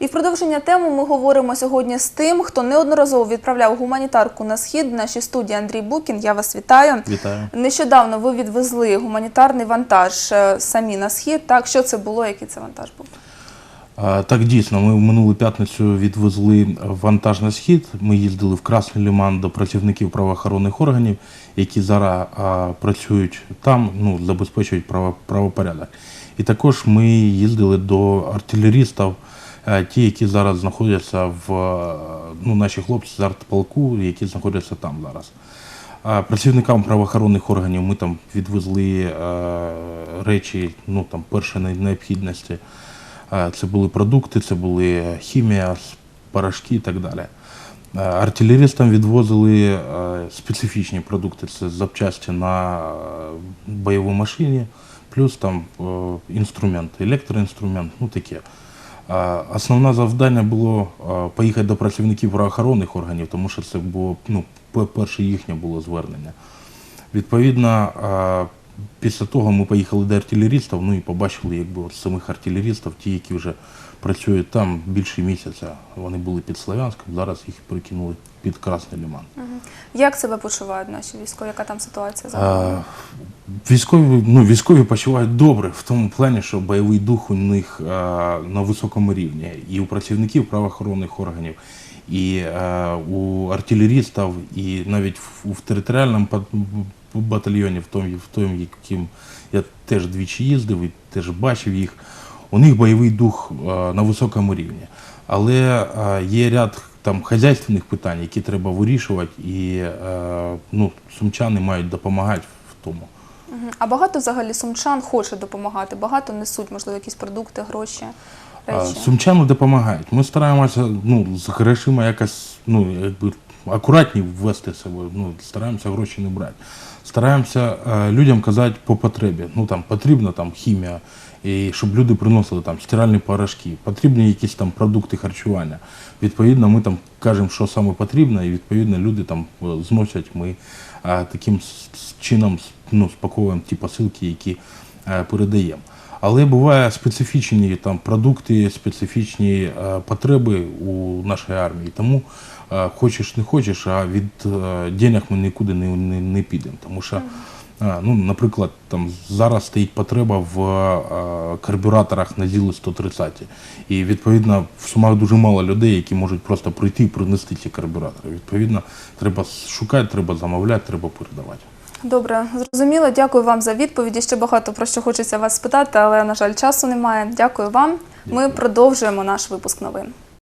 І в продовження теми ми говоримо сьогодні з тим, хто неодноразово відправляв гуманітарку на схід. В нашій студії Андрій Букін. Я вас вітаю. Вітаю. Нещодавно ви відвезли гуманітарний вантаж е, самі на схід. Так, що це було? Який це вантаж був? Так, дійсно, ми в минулу п'ятницю відвезли вантаж на схід. Ми їздили в Красний Ліман до працівників правоохоронних органів, які зараз а, працюють там, ну, забезпечують право, правопорядок. І також ми їздили до артилерістів, ті, які зараз знаходяться в е, ну, наші хлопці з артполку, які знаходяться там зараз. Працівникам правоохоронних органів ми там відвезли е, речі ну, там, першої необхідності. Е, Це були продукти, це були хімія, порошки і так далі. Е, Артилерістам відвозили е, специфічні продукти, це запчасті на е, бойовій машині, плюс там е, інструмент, електроінструмент, ну таке. Основне завдання було поїхати до працівників правоохоронних органів, тому що це було ну, перше їхнє було звернення. Відповідно, після того ми поїхали до артилерістів, ну і побачили якби, от самих артилерістів, ті, які вже працюють там більше місяця. Вони були під Слов'янськом, зараз їх перекинули під Красний Лиман. Як себе почувають наші військові? Яка там ситуація зараз? Військові, ну, військові почувають добре в тому плані, що бойовий дух у них е, на високому рівні. І у працівників правоохоронних органів, і е, у артилерістів, і навіть в, в територіальному батальйоні, в тому, в тому, яким я теж двічі їздив і теж бачив їх. У них бойовий дух е, на високому рівні. Але е, є ряд там хазяйственних питань, які треба вирішувати, і е, ну, сумчани мають допомагати в тому. А багато взагалі сумчан хоче допомагати, багато несуть, можливо, якісь продукти, гроші, речі. Сумчани допомагають. Ми стараємося ну, з грошима якось ну, якби, акуратні ввести себе, ну, стараємося гроші не брати. Стараємося е, людям казати по потребі. Ну, там, потрібна там, хімія, і щоб люди приносили там, стиральні порошки, потрібні якісь там продукти харчування. Відповідно, ми там кажемо, що саме потрібно, і відповідно люди там е, зносять. Ми е, таким чином ну, спаковуємо ті посилки, які е, передаємо. Але буває специфічні там продукти, специфічні е, потреби у нашій армії. Тому е, хочеш не хочеш, а від е, денег ми нікуди не, не, не підемо. Тому що, е, ну, наприклад, там зараз стоїть потреба в е, карбюраторах на ЗІЛи 130. І відповідно в Сумах дуже мало людей, які можуть просто прийти і принести ці карбюратори. Відповідно, треба шукати, треба замовляти, треба передавати. Добре, зрозуміло. Дякую вам за відповіді. Ще багато про що хочеться вас спитати, але на жаль, часу немає. Дякую вам. Ми продовжуємо наш випуск новин.